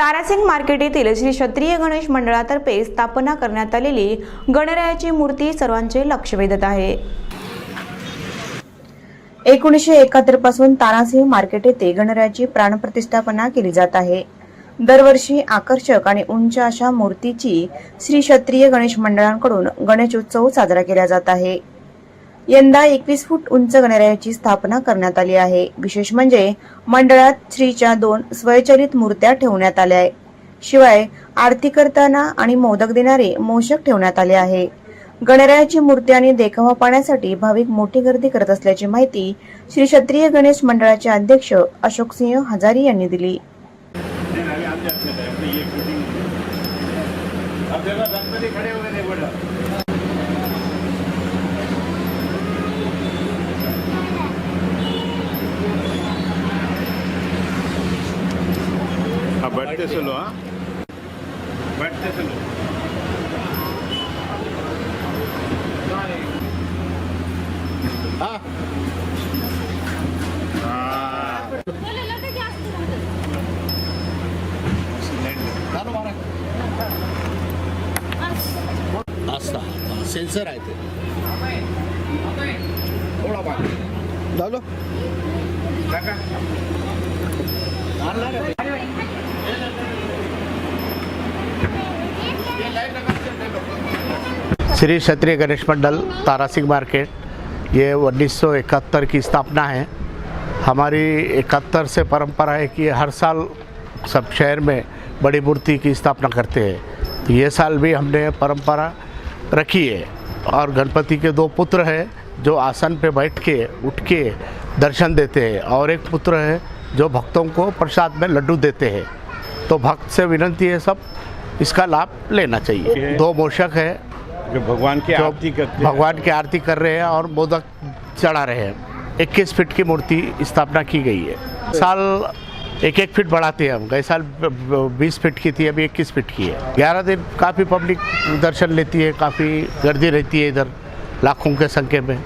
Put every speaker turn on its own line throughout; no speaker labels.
Tarasingh market येथील श्री क्षत्रिय गणेश मंडळातर्फे स्थापना करण्यात आलेली गणरायाची मूर्ती सर्वांचे लक्ष वेधत आहे. एकोणीसशे एकाहत्तरपासून तानासिंह मार्केट येथे गणरायाची प्राणप्रतिष्ठापना केली जात आहे. दरवर्षी आकर्षक आणि उंच अशा मूर्तीची श्री क्षत्रिय गणेश मंडळांकडून गणेशोत्सव साजरा केला जात आहे. यंदा एकवीस फूट उंच गणरायाची स्थापना करण्यात आली आहे. विशेष म्हणजे मंडळात श्रीच्या दोन स्वयंचलित मूर्त्या ठेवण्यात आल्या आहे शिवाय आरती करताना आणि मोदक देणारे मोषक ठेवण्यात आले आहे. गणरायाची मूर्ती आणि देखावा पाहण्यासाठी भाविक मोठी गर्दी करत असल्याची माहिती श्री क्षत्रिय गणेश मंडळाचे अध्यक्ष अशोक सिंह हजारी यांनी दिली.
चालू मारा
असता सेन्सर आहे ते
थोडा मार
झालं श्री क्षत्रिय गणेश मंडल तारासिंह मार्केट ये उन्नीस सौ इकहत्तर की स्थापना है। हमारी इकहत्तर से परंपरा है कि हर साल सब शहर में बड़ी मूर्ति की स्थापना करते हैं। तो ये साल भी हमने परंपरा रखी है और गणपति के दो पुत्र हैं जो आसन पे बैठ के उठ के दर्शन देते हैं और एक पुत्र है जो भक्तों को प्रसाद में लड्डू देते हैं। तो भक्त से विनंती है सब इसका लाभ लेना चाहिए। दो मोषक है
जो भगवान की आरती करते हैं।
भगवान की आरती कर रहे हैं और मोदक चढ़ा रहे हैं। 21 फीट की मूर्ति स्थापना की गई है। साल एक एक फीट बढ़ाते हैं हम। गए साल 20 फीट की थी अभी 21 फीट की है। 11 दिन काफ़ी पब्लिक दर्शन लेती है काफ़ी गर्दी रहती है इधर लाखों के संख्या में।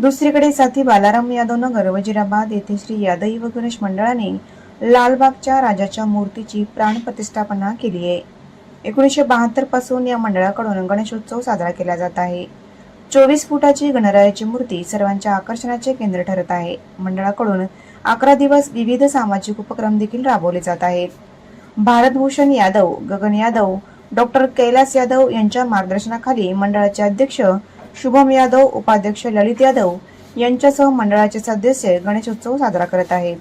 दुसरीकडे साथी बालाराम यादवनं गर्वजिराबाद येथे श्री यादवी व गणेश मंडळाने लालबागच्या राजाच्या मूर्तीची प्राणप्रतिष्ठापना केली आहे. एकोणीसशे बहात्तरपासून या मंडळाकडून गणेशोत्सव साजरा केला जात आहे. चोवीस फुटाची गणरायाची मूर्ती सर्वांच्या आकर्षणाचे केंद्र ठरत आहे. मंडळाकडून अकरा दिवस विविध सामाजिक उपक्रम देखील राबवले जात आहेत. भारतभूषण यादव गगन यादव डॉक्टर कैलास यादव यांच्या मार्गदर्शनाखाली मंडळाचे अध्यक्ष शुभम यादव उपाध्यक्ष ललित यादव यांच्यासह मंडळाचे सदस्य गणेशोत्सव साजरा करत आहेत.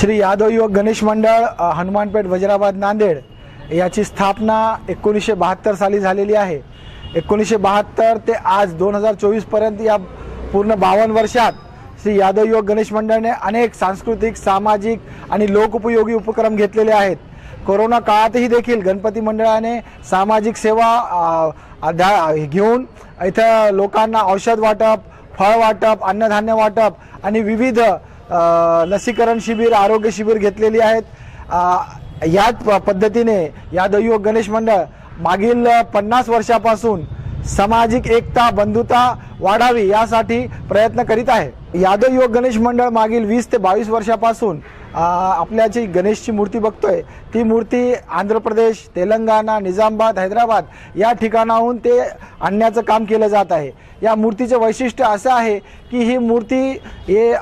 श्री यादव युवक गणेश मंडळ हनुमानपेठ वजिराबाद नांदेड याची स्थापना एकोणीसशे बहात्तर साली झालेली आहे. एकोणीसशे बहात्तर ते आज दोन हजार चोवीसपर्यंत या पूर्ण बावन्न वर्षात श्री यादव युवक गणेश मंडळने अनेक सांस्कृतिक सामाजिक आणि लोकउपयोगी उपक्रम घेतलेले आहेत. कोरोना काळातही देखील गणपती मंडळाने सामाजिक सेवा घेऊन इथं लोकांना औषध वाटप फळ वाटप अन्नधान्य वाटप आणि विविध लसीकरण शिबिर आरोग्य शिबिर घेतलेली आहेत. अ, याच प- पद्धतीने यादव युवक गणेश मंडळ मागील पन्नास वर्षापासून सामाजिक एकता बंधुता वाढावी यासाठी प्रयत्न करीत आहे. यादव युवक गणेश मंडळ मागील वीस ते बावीस वर्षापासून आपल्या जी गणेशची मूर्ती बघतोय. ती मूर्ती आंध्र प्रदेश तेलंगणा निजामाबाद हैदराबाद या ठिकाणाहून ते आणण्याचं काम केलं जात आहे. या मूर्तीचं वैशिष्ट्य असं आहे की ही मूर्ती हे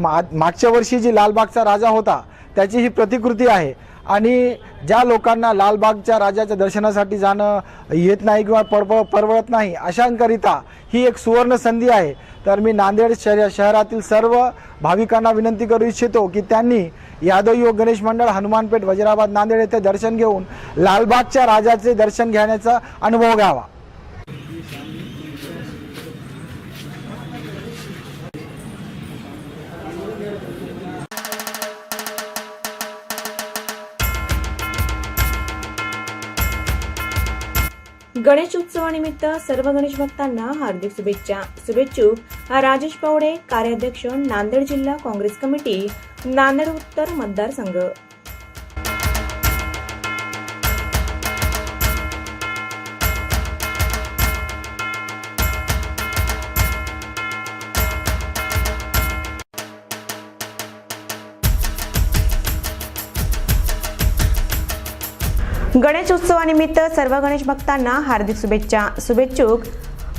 मागच्या वर्षी जी लालबागचा राजा होता त्याची ही प्रतिकृती आहे. आणि ज्या लोकांना लालबागच्या राजाच्या दर्शनासाठी जाणं येत नाही किंवा परव परवडत नाही अशांकरिता ही एक सुवर्ण संधी आहे. तर मी नांदेड शहर शहरातील सर्व भाविकांना विनंती करू इच्छितो की त्यांनी यादव युवक गणेश मंडळ हनुमानपेठ वजिराबाद नांदेड येथे दर्शन घेऊन लालबागच्या राजाचे दर्शन घेण्याचा अनुभव घ्यावा.
गणेश उत्सवानिमित्त सर्व गणेश भक्तांना हार्दिक शुभेच्छा. शुभेच्छुक राजेश पावडे कार्याध्यक्ष नांदेड जिल्हा काँग्रेस कमिटी नांदेड उत्तर मतदारसंघ. गणेश उत्सवानिमित्त सर्व गणेश भक्तांना हार्दिक शुभेच्छा. शुभेच्छुक.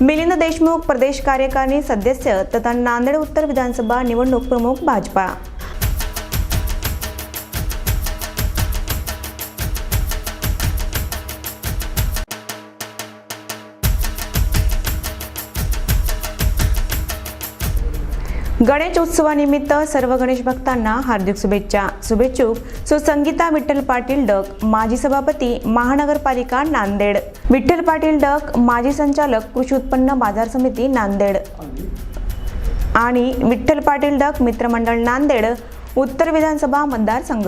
मिलिंद देशमुख प्रदेश कार्यकारिणी सदस्य तथा नांदेड उत्तर विधानसभा निवडणूक प्रमुख भाजपा. गणेश उत्सवानिमित्त सर्व गणेश भक्तांना हार्दिक शुभेच्छा. शुभेच्छुक. सुसंगीता विठ्ठल पाटील डक माजी सभापती महानगरपालिका नांदेड. विठ्ठल पाटील डक माजी संचालक कृषी उत्पन्न बाजार समिती नांदेड. आणि विठ्ठल पाटील डक मित्रमंडळ नांदेड उत्तर विधानसभा मतदारसंघ.